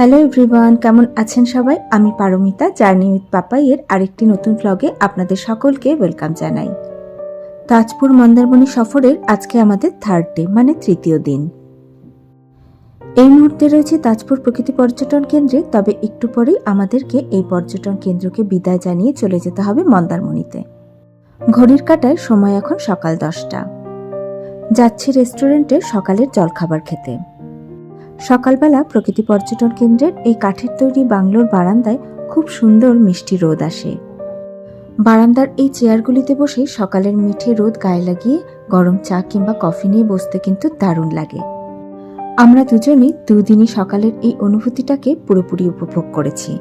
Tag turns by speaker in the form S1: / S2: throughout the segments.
S1: Hello everyone কেমন আছেন সবাই? আমি পারমিতা জার্নি উইথ পাপাইয়ের আরেকটি নতুন ব্লগে আপনাদের সকলকে ওয়েলকাম জানাই। তাজপুর মন্দারমণি সফরের আজকে আমাদের থার্ড ডে মানে তৃতীয় দিন। এই মুহূর্তে রয়েছে তাজপুর প্রকৃতি পর্যটন কেন্দ্রে, তবে একটু পরেই আমাদেরকে এই পর্যটন কেন্দ্রকে বিদায় জানিয়ে চলে যেতে হবে মন্দারমণিতে। ঘড়ির কাটায় সময় এখন সকাল দশটা। যাচ্ছি রেস্টুরেন্টে সকালের জলখাবার খেতে। সকালবেলা প্রকৃতি পর্যটন কেন্দ্রের এই কাঠের তৈরি বাংলোর বারান্দায় খুব সুন্দর মিষ্টি রোদ আসে। বারান্দার এই চেয়ারগুলিতে বসে সকালের মিঠে রোদ গায়ে লাগিয়ে গরম চা কিংবা কফি নিয়ে বসতে কিন্তু দারুণ লাগে। আমরা দুজনেই দুদিনই সকালের এই অনুভূতিটাকে পুরোপুরি উপভোগ করেছি।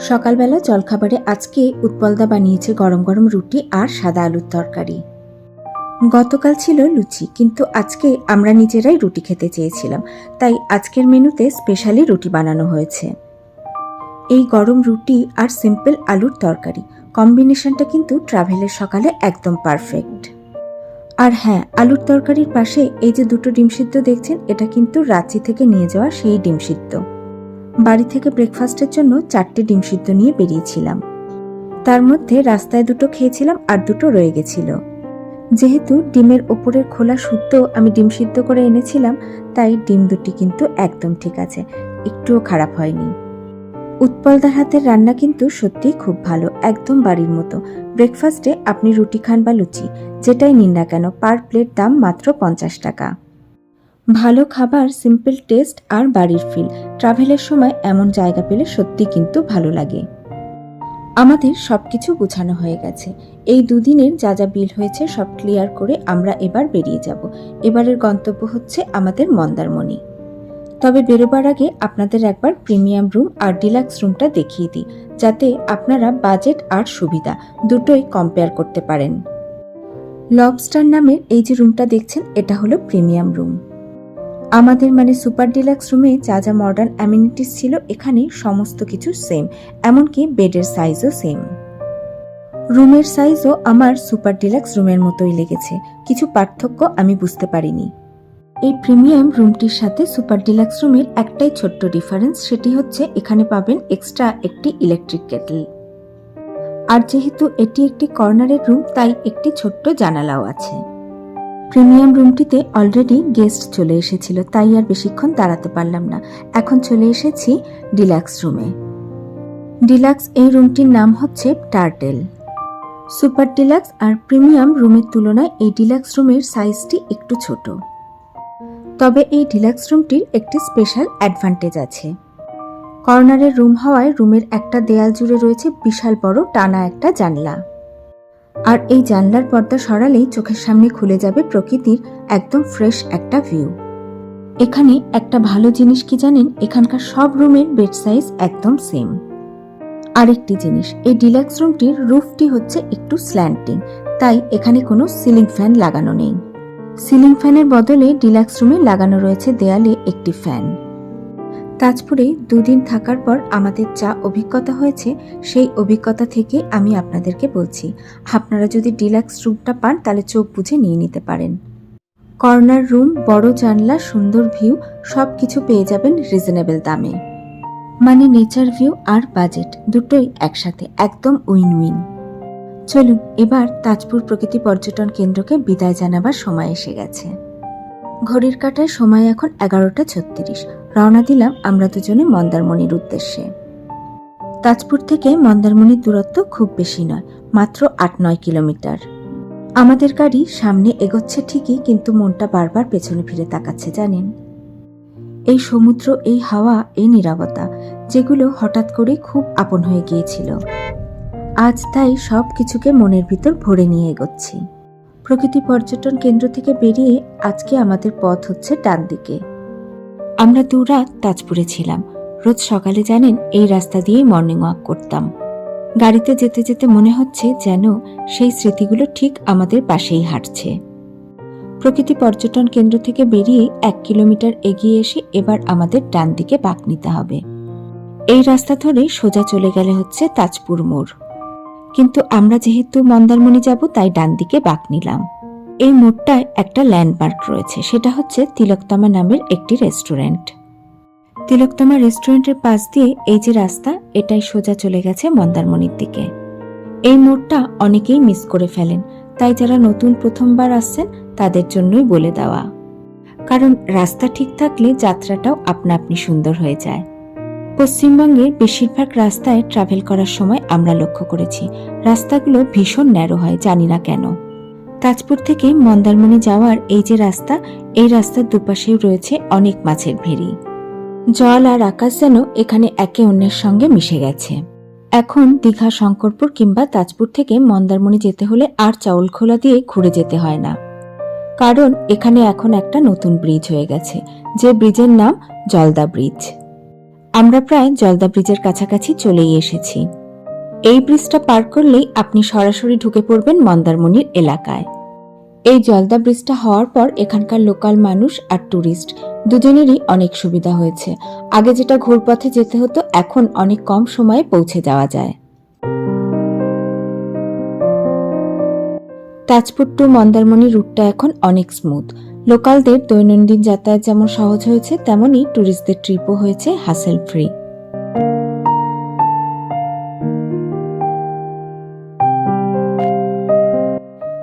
S1: সকালবেলা জলখাবারে আজকে উৎপলদা বানিয়েছে গরম গরম রুটি আর সাদা আলুর তরকারি। গতকাল ছিল লুচি, কিন্তু আজকে আমরা নিজেরাই রুটি খেতে চেয়েছিলাম, তাই আজকের মেনুতে স্পেশালি রুটি বানানো হয়েছে। এই গরম রুটি আর সিম্পল আলুর তরকারি, কম্বিনেশনটা কিন্তু ট্রাভেলের সকালে একদম পারফেক্ট। আর হ্যাঁ আলুর তরকারির পাশে এই যে দুটো ডিম সিদ্ধ দেখছেন, এটা কিন্তু রাঁচি থেকে নিয়ে যাওয়া সেই ডিম সিদ্ধ। বাড়ি থেকে ব্রেকফাস্টের জন্য চারটে ডিম সিদ্ধ নিয়ে বেরিয়েছিলাম। তার মধ্যে রাস্তায় দুটো খেয়েছিলাম আর দুটো রয়ে গেছিল। যেহেতু ডিমের ওপরের খোলা শুদ্ধ আমি ডিম সিদ্ধ করে এনেছিলাম, তাই ডিম দুটি কিন্তু একদম ঠিক আছে, একটুও খারাপ হয়নি। উৎপলদার হাতের রান্না কিন্তু সত্যিই খুব ভালো, একদম বাড়ির মতো। ব্রেকফাস্টে আপনি রুটি খান বা লুচি, যেটাই নিন না কেন, পার প্লেট দাম মাত্র পঞ্চাশ টাকা। ভালো খাবার, সিম্পল টেস্ট আর বাড়ির ফিল ট্রাভেলের সময় এমন জায়গা পেলে সত্যি কিন্তু ভালো লাগে। আমাদের সব কিছু গুছানো হয়ে গেছে। এই দুদিনের যা যা বিল হয়েছে সব ক্লিয়ার করে আমরা এবার বেরিয়ে যাব। এবারের গন্তব্য হচ্ছে আমাদের মন্দারমণি। তবে বেরোবার আগে আপনাদের একবার প্রিমিয়াম রুম আর ডিলাক্স রুমটা দেখিয়ে দিই, যাতে আপনারা বাজেট আর সুবিধা দুটোই কম্পেয়ার করতে পারেন। লবস্টার নামের এই যে রুমটা দেখছেন, এটা হলো প্রিমিয়াম রুম। আমাদের মানে সুপার ডিলাক্স রুমে যা যা মডার্ন অ্যামিনিটিস ছিল এখানে সমস্ত কিছু সেম এমনকি বেডের সাইজও সেম রুমের সাইজও আমার সুপার ডিলাক্স রুমের মতোই লেগেছে, কিছু পার্থক্য আমি বুঝতে পারিনি। এই প্রিমিয়াম রুমটির সাথে সুপার ডিলাক্স রুমের একটাই ছোট্ট ডিফারেন্স সেটি হচ্ছে এখানে পাবেন এক্সট্রা একটি ইলেকট্রিক কেটল আর যেহেতু এটি একটি কর্নারের রুম তাই একটি ছোট্ট জানালাও আছে। প্রিমিয়াম রুমটিতে অলরেডি গেস্ট চলে এসেছিল, তাই আর বেশিক্ষণ দাঁড়াতে পারলাম না। এখন চলে এসেছি ডিলাক্স রুমে। ডিলাক্স এই রুমটির নাম হচ্ছে টার্টেল। সুপার ডিলাক্স আর প্রিমিয়াম রুমের তুলনায় এই ডিলাক্স রুমের সাইজটি একটু ছোট। তবে এই ডিলাক্স রুমটির একটি স্পেশাল অ্যাডভান্টেজ আছে। কর্নারের রুম হওয়ায় রুমের একটা দেয়াল জুড়ে রয়েছে বিশাল বড় টানা একটা জানলা। আর এই জানলার পর্দা সরালেই চোখের সামনে খুলে যাবে প্রকৃতির একদম ফ্রেশ একটা ভিউ এখানে একটা ভালো জিনিস কি জানেন? এখানকার সব রুমের বেড সাইজ একদম সেম আরেকটি জিনিস, এই ডিলাক্স রুমটির রুফটি হচ্ছে একটু স্ল্যান্টিং তাই এখানে কোনো সিলিং ফ্যান লাগানো নেই। সিলিং ফ্যানের বদলে ডিলাক্স রুমে লাগানো রয়েছে দেয়ালে একটি ফ্যান তাজপুরে দুদিন থাকার পর আমাদের যা অভিজ্ঞতা হয়েছে, সেই অভিজ্ঞতা থেকে আমি আপনাদেরকে বলছি। আপনারা যদি ডিলাক্স রুমটা পান, তাহলে চোখ বুঝে নিয়ে নিতে পারেন। কর্নার রুম, বড় জানলা, সুন্দর ভিউ সব কিছু পেয়ে যাবেন রিজনেবল দামে। মানে নেচার ভিউ আর বাজেট, দুটোই একসাথে, একদম উইন উইন চলুন, এবার তাজপুর প্রকৃতি পর্যটন কেন্দ্রকে বিদায় জানাবার সময় এসে গেছে। ঘড়ির কাটায় সময় এখন এগারোটা ছত্রিশ। রওনা দিলাম আমরা দুজনে মন্দারমণির উদ্দেশ্যে। তাজপুর থেকে মন্দারমণির দূরত্ব খুব বেশি নয়, মাত্র আট নয় কিলোমিটার। আমাদের গাড়ি সামনে এগোচ্ছে ঠিকই, কিন্তু মনটা বারবার পেছনে ফিরে তাকাচ্ছে, জানেন? এই সমুদ্র, এই হাওয়া, এই নিরাপত্তা যেগুলো হঠাৎ করে খুব আপন হয়ে গিয়েছিল। আজ তাই সব কিছুকে মনের ভিতর ভরে নিয়ে এগোচ্ছি। প্রকৃতি পর্যটন কেন্দ্র থেকে বেরিয়ে আজকে আমাদের পথ হচ্ছে ডান দিকে আমরা দুরাত তাজপুরে ছিলাম। রোজ সকালে জানেন, এই রাস্তা দিয়েই মর্নিং ওয়াক করতাম। গাড়িতে যেতে যেতে মনে হচ্ছে যেন সেই স্মৃতিগুলো ঠিক আমাদের পাশেই হাঁটছে। প্রকৃতি পর্যটন কেন্দ্র থেকে বেরিয়ে এক কিলোমিটার এগিয়ে এসে এবার আমাদের ডান দিকে বাঁক নিতে হবে। এই রাস্তা ধরে সোজা চলে গেলে হচ্ছে তাজপুর মোড়। কিন্তু আমরা যেহেতু মন্দারমণি যাব, তাই ডান দিকে বাঁক নিলাম। এই মোড়টায় একটা ল্যান্ডমার্ক রয়েছে, সেটা হচ্ছে তিলকতমা নামের একটি রেস্টুরেন্ট। তিলকতমা রেস্টুরেন্টের পাশ দিয়ে এই যে রাস্তা, এটাই সোজা চলে গেছে মন্দারমণির দিকে। এই মোড়টা অনেকেই মিস করে ফেলেন, তাই যারা নতুন প্রথমবার আসছেন, তাদের জন্যই বলে দেওয়া। কারণ রাস্তা ঠিক থাকলে যাত্রাটাও আপনা আপনি সুন্দর হয়ে যায়। পশ্চিমবঙ্গের বেশিরভাগ রাস্তায় ট্রাভেল করার সময় আমরা লক্ষ্য করেছি, রাস্তাগুলো ভীষণ ন্যারো হয়, জানি না কেন। তাজপুর থেকে মন্দারমণি যাওয়ার এই যে রাস্তা, এই রাস্তার দুপাশেও রয়েছে অনেক মাছের ভেরি জল আর আকাশ যেন এখানে একে অন্যের সঙ্গে মিশে গেছে। এখন দীঘা, শঙ্করপুর কিংবা তাজপুর থেকে মন্দারমণি যেতে হলে আর চাউল খোলা দিয়ে ঘুরে যেতে হয় না। কারণ এখানে এখন একটা নতুন ব্রিজ হয়ে গেছে, যে ব্রিজের নাম জলদা ব্রিজ। আমরা প্রায় জলদা ব্রিজের কাছাকাছি চলেই এসেছি। এই ব্রিজটা পার করলেই আপনি সরাসরি ঢুকে পড়বেন মন্দারমণির এলাকায়। এই জলদা ব্রিজটা হওয়ার পর এখানকার লোকাল মানুষ আর ট্যুরিস্ট দুজনেরই অনেক সুবিধা হয়েছে। আগে যেটা ঘুরপথে যেতে হতো, এখন অনেক কম সময়ে পৌঁছে যাওয়া যায়। তাজপুর টু মন্দারমণি রুটটা এখন অনেক স্মুথ লোকালদের দৈনন্দিন যাতায়াত যেমন সহজ হয়েছে, তেমনই ট্যুরিস্টদের ট্রিপও হয়েছে হাসেল ফ্রি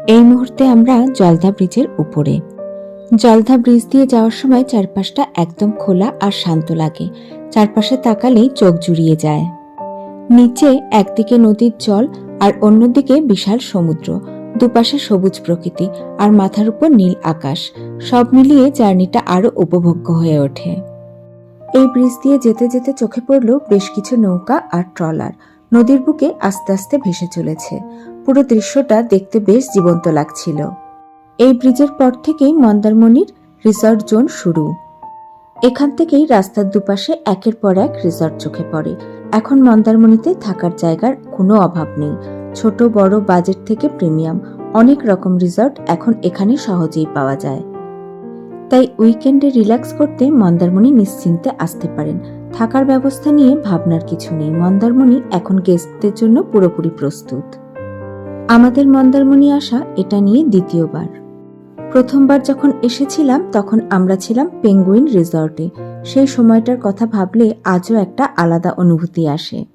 S1: এই মুহূর্তে আমরা জলধা ব্রিজের উপরে। জলধা ব্রিজ দিয়ে যাওয়ার সময় চারপাশটা একদম খোলা আর শান্ত লাগে। চারপাশে তাকালেই চোখ জুড়িয়ে যায়। নিচে একদিকে নদীর জল আর অন্যদিকে বিশাল সমুদ্র। দুপাশে সবুজ প্রকৃতি আর মাথার উপর নীল আকাশ। সব মিলিয়ে জার্নিটা আরও উপভোগ্য হয়ে ওঠে। এই ব্রিজ দিয়ে যেতে যেতে চোখে পড়ল বেশ কিছু নৌকা আর ট্রলার। নদীর বুকে আস্তে আস্তে ভেসে চলেছে। পুরো দৃশ্যটা দেখতে বেশ জীবন্ত লাগছিল। এই ব্রিজের পর থেকেই মন্দারমণির রিসর্ট জোন শুরু। এখান থেকেই রাস্তার দুপাশে একের পর এক রিসর্ট চোখে পড়ে। এখন মন্দারমণিতে থাকার জায়গার কোনো অভাব নেই। ছোট, বড় বাজেট থেকে প্রিমিয়াম অনেক রকম রিসর্ট এখন এখানে সহজেই পাওয়া যায়। তাই উইকেন্ডে রিল্যাক্স করতে মন্দারমণি নিশ্চিন্তে আসতে পারেন। থাকার ব্যবস্থা নিয়ে ভাবনার কিছু নেই। মন্দারমণি এখন গেস্টদের জন্য পুরোপুরি প্রস্তুত। আমাদের মন্দারমণি আসা এটা নিয়ে দ্বিতীয়বার। প্রথমবার যখন এসেছিলাম, তখন আমরা ছিলাম পেঙ্গুইন রিসর্টে। সেই সময়টার কথা ভাবলে আজও একটা আলাদা অনুভূতি আসে।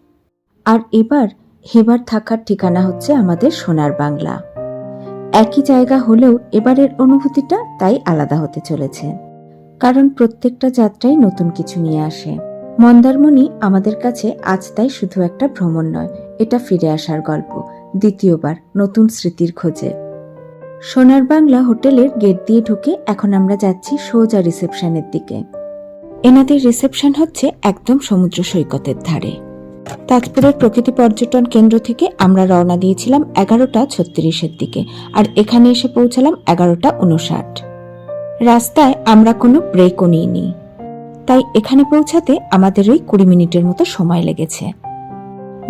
S1: আর এবার হেবার থাকার ঠিকানা হচ্ছে আমাদের সোনার বাংলা। একই জায়গা হলেও এবারের অনুভূতিটা তাই আলাদা হতে চলেছে। কারণ প্রত্যেকটা যাত্রাই নতুন কিছু নিয়ে আসে। মন্দারমণি আমাদের কাছে আজ তাই শুধু একটা ভ্রমণ নয়, এটা ফিরে আসার গল্প। দ্বিতীয়বার নতুন স্মৃতির খোঁজে। সোনার বাংলা হোটেলের গেট দিয়ে ঢুকে এখন আমরা যাচ্ছি সোজা রিসেপশনের দিকে। এনাদের রিসেপশন হচ্ছে একদম সমুদ্র সৈকতের ধারে। তাজপুরের প্রকৃতি পর্যটন কেন্দ্র থেকে আমরা রওনা দিয়েছিলাম এগারোটা ছত্রিশের দিকে আর এখানে এসে পৌঁছালাম এগারোটা উনষাট রাস্তায় আমরা কোনো ব্রেকও নিইনি। তাই এখানে পৌঁছাতে আমাদের ওই কুড়ি মিনিটের মতো সময় লেগেছে।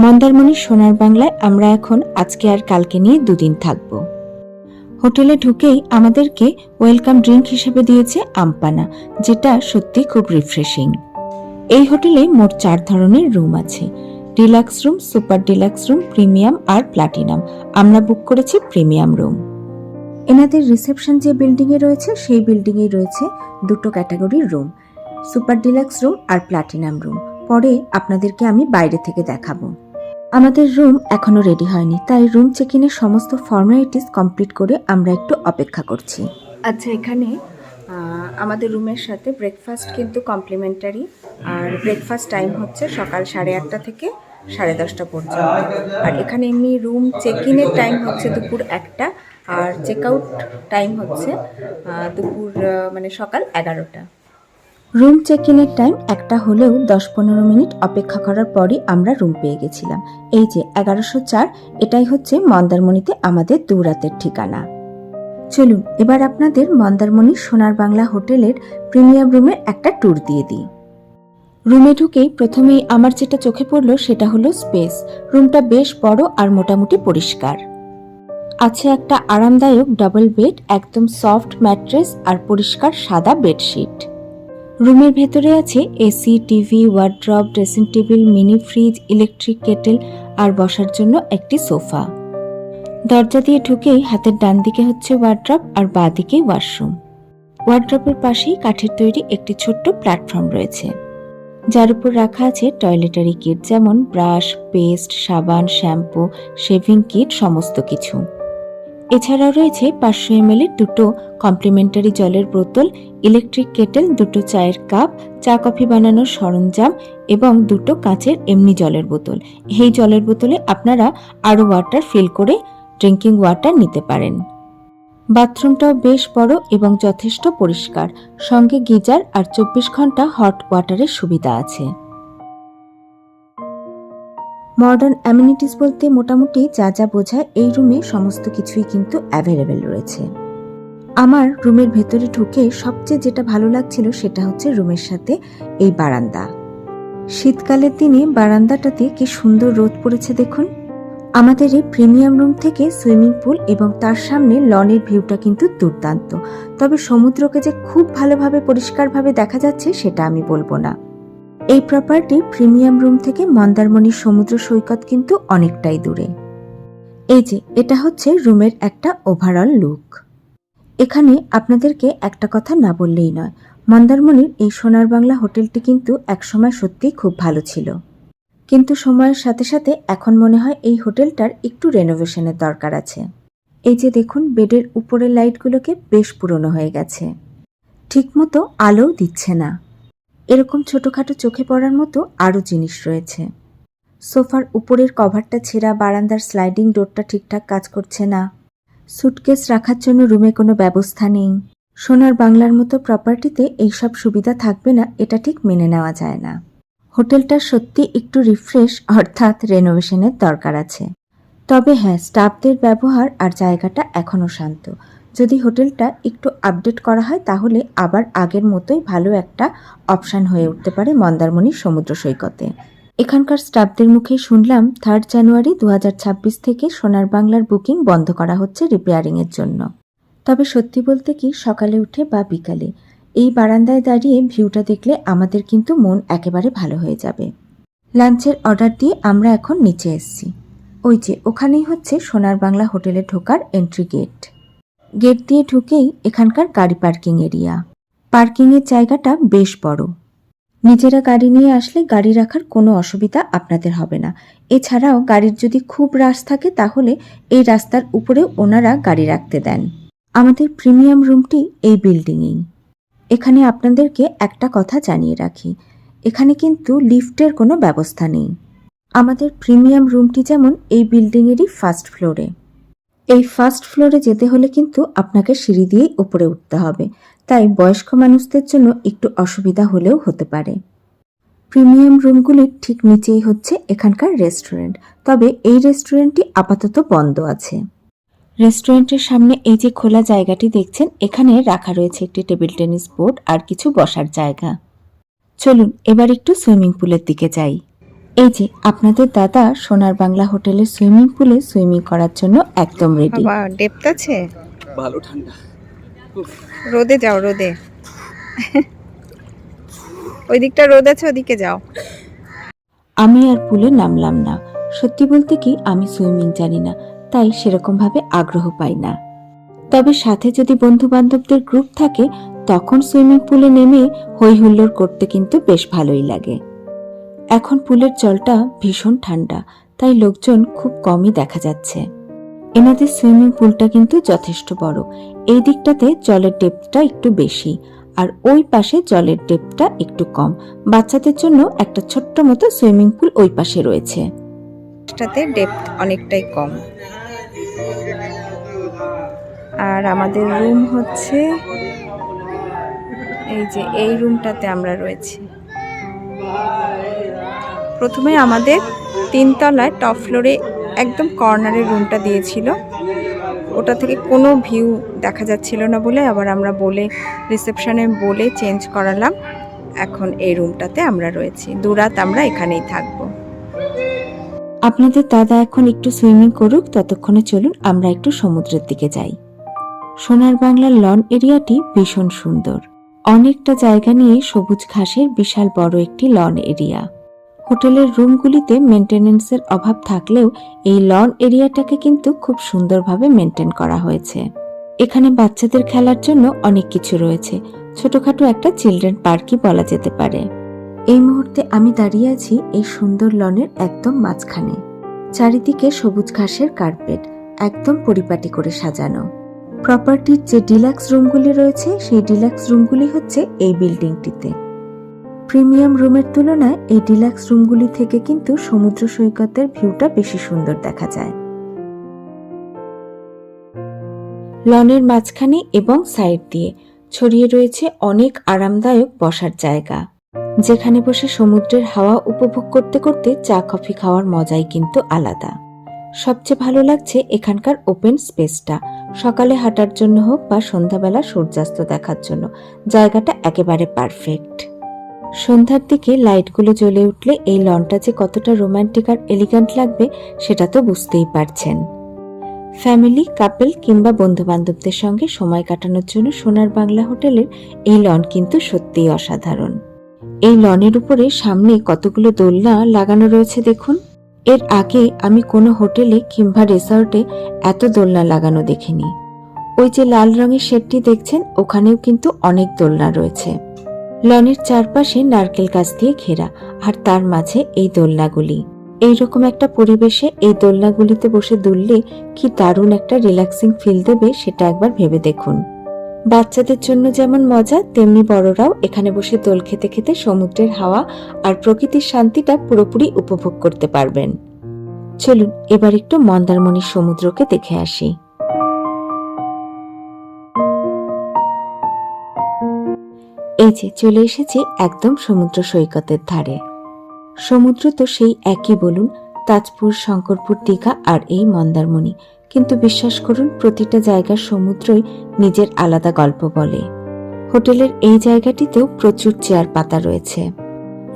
S1: মন্দারমণির সোনার বাংলায় আমরা এখন আজকে আর কালকে নিয়ে দুদিন থাকব। হোটেলে ঢুকেই আমাদেরকে ওয়েলকাম ড্রিঙ্ক হিসেবে দিয়েছে আমপানা, যেটা সত্যি খুব রিফ্রেশিং। এই হোটেলে মোট চার ধরনের রুম আছে, deluxe room, super deluxe room, premium আর প্লাটিনাম। আমরা বুক করেছি প্রিমিয়াম রুম। এনাদের রিসেপশন যে বিল্ডিংয়ে রয়েছে, সেই বিল্ডিংয়ে রয়েছে দুটো ক্যাটাগরির রুম, সুপার ডিলাক্স রুম আর প্লাটিনাম রুম। পরে আপনাদেরকে আমি বাইরে থেকে দেখাবো। আমাদের রুম এখনও রেডি হয়নি, তাই রুম চেক ইনের সমস্ত ফর্মালিটিস কমপ্লিট করে আমরা একটু অপেক্ষা করছি। আচ্ছা এখানে আমাদের রুমের সাথে ব্রেকফাস্ট কিন্তু কমপ্লিমেন্টারি আর ব্রেকফাস্ট টাইম হচ্ছে সকাল সাড়ে আটটা থেকে সাড়ে দশটা পর্যন্ত। আর এখানে এমনি রুম চেক ইনের টাইম হচ্ছে দুপুর একটা, আর চেক আউট টাইম হচ্ছে দুপুর মানে সকাল এগারোটা। রুম চেক ইনের টাইম একটা হলেও দশ পনেরো মিনিট অপেক্ষা করার পরই আমরা রুম পেয়ে গেছিলাম। এই যে এগারোশো চার, এটাই হচ্ছে মন্দারমণিতে আমাদের দৌরাতের ঠিকানা। চলুন, এবার আপনাদের মন্দারমণি সোনার বাংলা হোটেলের প্রিমিয়াম রুমের একটা ট্যুর দিয়ে দিই। রুমে ঢুকেই প্রথমেই আমার যেটা চোখে পড়ল সেটা হলো স্পেস। রুমটা বেশ বড় আর মোটামুটি পরিষ্কার। আছে একটা আরামদায়ক ডাবল বেড, একদম সফট ম্যাট্রেস আর পরিষ্কার সাদা বেডশিট। রুমের ভেতরে আছে AC TV wardrobe dressing table mini fridge electric kettle আর বসার জন্য একটি সোফা। দরজা দিয়ে ঢুকেই হাতের ডান দিকে হচ্ছে ওয়ার্ড্রপ আর বাঁ দিকে ওয়াশরুম ওয়ার্ড্রপের পাশেই কাঠের তৈরি একটি ছোট্ট প্ল্যাটফর্ম রয়েছে। যার উপর রাখা আছে টয়লেটারি কিট যেমন ব্রাশ পেস্ট সাবান শ্যাম্পু শেভিং কিট সমস্ত কিছু। এছাড়াও রয়েছে পাঁচশো এমএল এর দুটো কমপ্লিমেন্টারি জলের বোতল ইলেকট্রিক কেটেল দুটো চায়ের কাপ চা কফি বানানোর সরঞ্জাম এবং দুটো কাঁচের এমনি জলের বোতল। এই জলের বোতলে আপনারা আরও ওয়াটার ফিল করে ড্রিঙ্কিং ওয়াটার নিতে পারেন। বাথরুমটাও বেশ বড় এবং যথেষ্ট পরিষ্কার। সঙ্গে গিজার আর চব্বিশ ঘণ্টা হট ওয়াটারের সুবিধা আছে। মডার্ন অ্যামিনিটিস বলতে মোটামুটি যা যা বোঝায়, এই রুমে সমস্ত কিছুই কিন্তু অ্যাভেলেবেল রয়েছে। আমার রুমের ভেতরে ঢুকে সবচেয়ে যেটা ভালো লাগছিল সেটা হচ্ছে রুমের সাথে এই বারান্দা। শীতকালের দিনে বারান্দাটাতে কি সুন্দর রোদ পড়েছে দেখুন। আমাদের এই প্রিমিয়াম রুম থেকে সুইমিং পুল এবং তার সামনে লনের ভিউটা কিন্তু দুর্দান্ত। তবে সমুদ্রকে যে খুব ভালোভাবে পরিষ্কারভাবে দেখা যাচ্ছে সেটা আমি বলব না। এই প্রপার্টি প্রিমিয়াম রুম থেকে মন্দারমণির সমুদ্র সৈকত কিন্তু অনেকটাই দূরে। এই যে, এটা হচ্ছে রুমের একটা ওভারঅল লুক এখানে আপনাদেরকে একটা কথা না বললেই নয়, মন্দারমণির এই সোনার বাংলা হোটেলটি কিন্তু একসময় সত্যিই খুব ভালো ছিল। কিন্তু সময়ের সাথে সাথে এখন মনে হয় এই হোটেলটার একটু রেনোভেশনের দরকার আছে। এই যে দেখুন, বেডের উপরের লাইটগুলোকে বেশ পুরনো হয়ে গেছে। ঠিকমতো আলোও দিচ্ছে না। এরকম ছোটখাটো চোখে পড়ার মতো আরও জিনিস রয়েছে। সোফার উপরের কভারটা ছেঁড়া, বারান্দার স্লাইডিং ডোরটা ঠিকঠাক কাজ করছে না। সুটকেস রাখার জন্য রুমে কোনো ব্যবস্থা নেই। সোনার বাংলার মতো প্রপার্টিতে এইসব সুবিধা থাকবে না, এটা ঠিক মেনে নেওয়া যায় না। হোটেলটা সত্যি একটু রিফ্রেশ, অর্থাৎ রেনোভেশনের দরকার আছে। তবে হ্যাঁ স্টাফদের ব্যবহার আর জায়গাটা এখনও শান্ত। যদি হোটেলটা একটু আপডেট করা হয়, তাহলে আবার আগের মতোই ভালো একটা অপশান হয়ে উঠতে পারে মন্দারমণির সমুদ্র সৈকতে। এখানকার স্টাফদের মুখে শুনলাম থার্ড জানুয়ারি দু হাজার ছাব্বিশ থেকে সোনার বাংলার বুকিং বন্ধ করা হচ্ছে রিপেয়ারিংয়ের জন্য। তবে সত্যি বলতে কি, সকালে উঠে বা বিকালে, এই বারান্দায় দাঁড়িয়ে ভিউটা দেখলে আমাদের কিন্তু মন একেবারে ভালো হয়ে যাবে। লাঞ্চের অর্ডার দিয়ে আমরা এখন নিচে এসেছি। ওই যে, ওখানেই হচ্ছে সোনার বাংলা হোটেলে ঢোকার এন্ট্রি গেট গেট দিয়ে ঢুকেই এখানকার গাড়ি পার্কিং এরিয়া। পার্কিংয়ের জায়গাটা বেশ বড়। নিজেরা গাড়ি নিয়ে আসলে গাড়ি রাখার কোনো অসুবিধা আপনাদের হবে না। এছাড়াও গাড়ির যদি খুব রাশ থাকে তাহলে এই রাস্তার উপরে ওনারা গাড়ি রাখতে দেন। আমাদের প্রিমিয়াম রুমটি এই বিল্ডিংয়েই। এখানে আপনাদেরকে একটা কথা জানিয়ে রাখি। এখানে কিন্তু লিফটের কোনো ব্যবস্থা নেই। আমাদের প্রিমিয়াম রুমটি যেমন এই বিল্ডিংয়েরই ফার্স্ট ফ্লোরে। এই ফার্স্ট ফ্লোরে যেতে হলে কিন্তু আপনাকে সিঁড়ি দিয়েই উপরে উঠতে হবে। তাই বয়স্ক মানুষদের জন্য একটু অসুবিধা হলেও হতে পারে। প্রিমিয়াম রুমগুলির ঠিক নিচেই হচ্ছে এখানকার রেস্টুরেন্ট তবে এই রেস্টুরেন্টটি আপাতত বন্ধ আছে। রেস্টুরেন্টের সামনে এই যে খোলা জায়গাটি দেখছেন, এখানে রাখা রয়েছে একটি টেবিল টেনিস বোর্ড আর কিছু বসার জায়গা। চলুন, এবার একটু সুইমিং পুলের দিকে যাই। এই যে আপনাদের দাদা সোনার বাংলা হোটেলের সুইমিং পুলে সুইমিং করার জন্য একদম রেডি
S2: বাবা ডেপথ আছে?
S3: ভালো ঠান্ডা।
S2: রোদে যাও রোদে। ওই দিকটা রোদ আছে ওদিকে যাও।
S1: আমি আর পুলে নামলাম না। সত্যি বলতে কি আমি সুইমিং জানি না তাই সেরকমভাবে আগ্রহ পাই না। তবে সাথে যদি বন্ধু বান্ধবদের গ্রুপ থাকে তখন সুইমিং পুলে নেমে হই হুল্লোড় করতে কিন্তু বেশ ভালোই লাগে। এখন পুলের জলটা ভীষণ ঠান্ডা, তাই লোকজন খুব কমই দেখা যাচ্ছে। এনাদের সুইমিং পুলটা কিন্তু যথেষ্ট বড়। এই দিকটাতে জলের ডেপথটা একটু বেশি, আর ওই পাশে জলের ডেপটা একটু কম। বাচ্চাদের জন্য একটা ছোট্ট মতো সুইমিং পুল ওই পাশে রয়েছে।
S2: ডেপথ অনেকটাই কম। আর আমাদের রুম হচ্ছে, এই যে এই রুমটাতে আমরা রয়েছি। প্রথমে আমাদের তিনতলায় টপ ফ্লোরে একদম কর্নারের রুমটা দিয়েছিল। ওটা থেকে কোনো ভিউ দেখা যাচ্ছিল না বলে আবার আমরা বলে রিসেপশনে বলে চেঞ্জ করালাম। এখন এই রুমটাতে আমরা রয়েছি। দুরাত আমরা এখানেই থাকব।
S1: আপনাদের দাদা এখন একটু সুইমিং করুক, ততক্ষণে চলুন আমরা একটু সমুদ্রের দিকে যাই। সোনার বাংলার লন এরিয়াটি ভীষণ সুন্দর। অনেকটা জায়গা নিয়ে সবুজ ঘাসের বিশাল বড় একটি লন এরিয়া হোটেলের রুমগুলিতে মেনটেনেন্সের অভাব থাকলেও এই লন এরিয়াটাকে কিন্তু খুব সুন্দরভাবে মেনটেন করা হয়েছে। এখানে বাচ্চাদের খেলার জন্য অনেক কিছু রয়েছে। ছোটখাটো একটা চিলড্রেন পার্কই বলা যেতে পারে। এই মুহূর্তে আমি দাঁড়িয়ে আছি এই সুন্দর লনের একদম মাঝখানে। চারিদিকে সবুজ ঘাসের কার্পেট, একদম পরিপাটি করে সাজানো। প্রপার্টির যে ডিলাক্স রুমগুলি রয়েছে, সেই ডিলাক্স রুমগুলি হচ্ছে এই বিল্ডিংটিতে। প্রিমিয়াম রুমের তুলনায় এই ডিলাক্স রুমগুলি থেকে কিন্তু সমুদ্র সৈকতের ভিউটা বেশি সুন্দর দেখা যায়। লনের মাঝখানে এবং সাইড দিয়ে ছড়িয়ে রয়েছে অনেক আরামদায়ক বসার জায়গা। যেখানে বসে সমুদ্রের হাওয়া উপভোগ করতে করতে চা, কফি খাওয়ার মজাই কিন্তু আলাদা। সবচেয়ে ভালো লাগছে এখানকার ওপেন স্পেসটা। সকালে হাঁটার জন্য হোক বা সন্ধ্যাবেলা সূর্যাস্ত দেখার জন্য, জায়গাটা একেবারে পারফেক্ট। সন্ধ্যার দিকে লাইটগুলো জ্বলে উঠলে এই লনটা যে কতটা রোমান্টিক আর এলিগ্যান্ট লাগবে, সেটা তো বুঝতেই পারছেন। ফ্যামিলি কাপেল কিংবা বন্ধু বান্ধবদের সঙ্গে সময় কাটানোর জন্য সোনার বাংলা হোটেলের এই লন কিন্তু সত্যিই অসাধারণ। এই লনের উপরে সামনে কতগুলো দোলনা লাগানো রয়েছে দেখুন। এর আগে আমি কোনো হোটেলে কিংবা রিসর্টে এত দোলনা লাগানো দেখিনি। ওই যে লাল রঙের শেডটি দেখছেন, ওখানেও কিন্তু অনেক দোলনা রয়েছে। লনের চারপাশে নারকেল গাছ দিয়ে ঘেরা, আর তার মাঝে এই দোলনাগুলি। এইরকম একটা পরিবেশে এই দোলনাগুলিতে বসে দুললে কি দারুণ একটা রিল্যাক্সিং ফিল দেবে সেটা একবার ভেবে দেখুন। বাচ্চাদের জন্য যেমন মজা, তেমনি বড়রাও এখানে বসে দোল খেতে খেতে সমুদ্রের হাওয়া আর প্রকৃতির শান্তিটা পুরোপুরি উপভোগ করতে পারবেন। চলুন, এবার একটু মন্দারমণির সমুদ্রকে দেখে আসি। এই যে চলে এসেছি একদম সমুদ্র সৈকতের ধারে। সমুদ্র তো সেই একই বলুন, তাজপুর, শঙ্করপুর, দীঘা আর এই মন্দারমণি। কিন্তু বিশ্বাস করুন, প্রতিটা জায়গার সমুদ্রই নিজের আলাদা গল্প বলে। হোটেলের এই জায়গাটিতেও প্রচুর চেয়ার পাতা রয়েছে।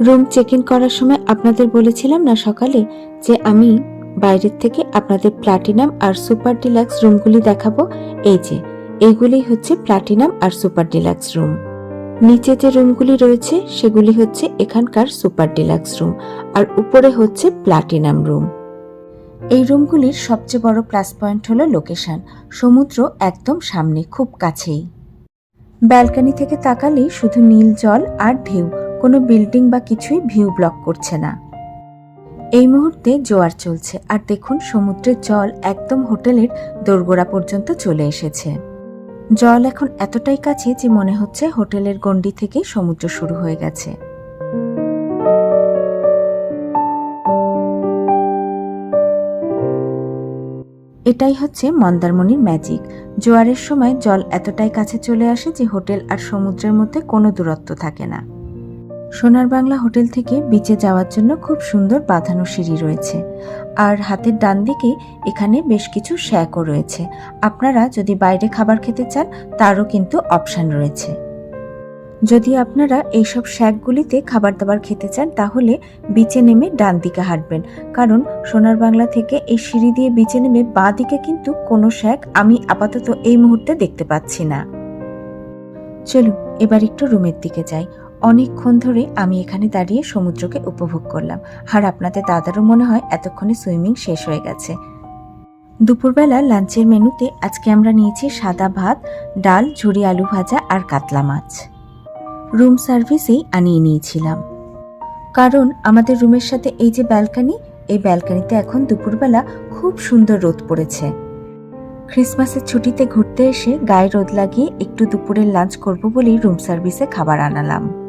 S1: রুম চেক ইন করার সময় আপনাদের বলেছিলাম না সকালে যে আমি বাইরের থেকে আপনাদের প্লাটিনাম আর সুপার ডিলাক্স রুমগুলি দেখাবো? এই যে এইগুলি হচ্ছে প্লাটিনাম আর সুপার ডিলাক্স রুম। নিচে যে রুমগুলি রয়েছে, সেগুলি হচ্ছে এখানকার সুপার ডিলাক্স রুম আর উপরে হচ্ছে প্লাটিনাম রুম। এই রুমগুলির সবচেয়ে বড় প্লাস পয়েন্ট হলো লোকেশন। সমুদ্র একদম সামনে, খুব কাছেই। ব্যালকনি থেকে তাকালেই শুধু নীল জল আর ঢেউ, কোনো বিল্ডিং বা কিছুই ভিউ ব্লক করছে না। এই মুহূর্তে জোয়ার চলছে আর দেখুন সমুদ্রের জল একদম হোটেলের দোরগোড়া পর্যন্ত চলে এসেছে। জল এখন এতটাই কাছে যে মনে হচ্ছে হোটেলের গণ্ডি থেকে সমুদ্র শুরু হয়ে গেছে। এটাই হচ্ছে মন্দারমণির ম্যাজিক জোয়ারের সময় জল এতটাই কাছে চলে আসে যে হোটেল আর সমুদ্রের মধ্যে কোনো দূরত্ব থাকে না। সোনার বাংলা হোটেল থেকে বিচে যাওয়ার জন্য খুব সুন্দর বাঁধানো সিঁড়ি রয়েছে। আর হাতের ডান দিকে এখানে বেশ কিছু শ্যাকও রয়েছে। আপনারা যদি বাইরে খাবার খেতে চান, তারও কিন্তু অপশান রয়েছে। যদি আপনারা এইসব শ্যাকগুলিতে খাবার দাবার খেতে চান, তাহলে বিচে নেমে ডান দিকে হাঁটবেন। কারণ সোনার বাংলা থেকে এই সিঁড়ি দিয়ে বিচে নেমে বাঁ দিকে কিন্তু কোনো শ্যাক আমি আপাতত এই মুহূর্তে দেখতে পাচ্ছি না। চলুন, এবার একটু রুমের দিকে যাই। অনেকক্ষণ ধরে আমি এখানে দাঁড়িয়ে সমুদ্রকে উপভোগ করলাম। আর আপনাদের দাদারও মনে হয় এতক্ষণে সুইমিং শেষ হয়ে গেছে। দুপুরবেলা লাঞ্চের মেনুতে আজকে আমরা নিয়েছি সাদা ভাত, ডাল, ঝুরি আলু ভাজা আর কাতলা মাছ। রুম সার্ভিসেই আনিয়ে নিয়েছিলাম। কারণ আমাদের রুমের সাথে এই যে ব্যালকানি, এই ব্যালকানিতে এখন দুপুরবেলা খুব সুন্দর রোদ পড়েছে। ক্রিসমাসের ছুটিতে ঘুরতে এসে গায়ে রোদ লাগিয়ে একটু দুপুরের লাঞ্চ করব বলেই রুম সার্ভিসে খাবার আনালাম।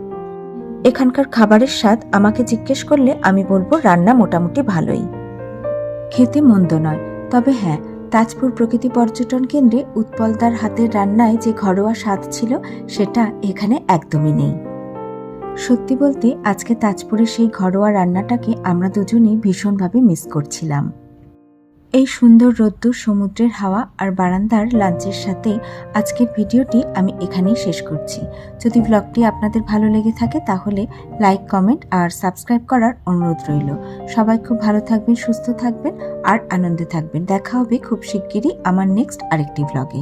S1: এখানকার খাবারের স্বাদ আমাকে জিজ্ঞেস করলে আমি বলব রান্না মোটামুটি ভালোই। খেতে মন্দ নয়। তবে হ্যাঁ তাজপুর প্রকৃতি পর্যটন কেন্দ্রে উৎপলদার হাতের রান্নায় যে ঘরোয়া স্বাদ ছিল, সেটা এখানে একদমই নেই। সত্যি বলতে, আজকে তাজপুরের সেই ঘরোয়া রান্নাটাকে আমরা দুজনেই ভীষণভাবে মিস করছিলাম। এই সুন্দর রোদ্দুর, সমুদ্রের হাওয়া আর বারান্দার লাঞ্চের সাথে আজকের ভিডিওটি আমি এখানেই শেষ করছি। যদি ব্লগটি আপনাদের ভালো লেগে থাকে তাহলে লাইক কমেন্ট আর সাবস্ক্রাইব করার অনুরোধ রইল। সবাই খুব ভালো থাকবেন, সুস্থ থাকবেন আর আনন্দে থাকবেন। দেখা হবে খুব শিগগিরই আমার নেক্সট আরেকটি ব্লগে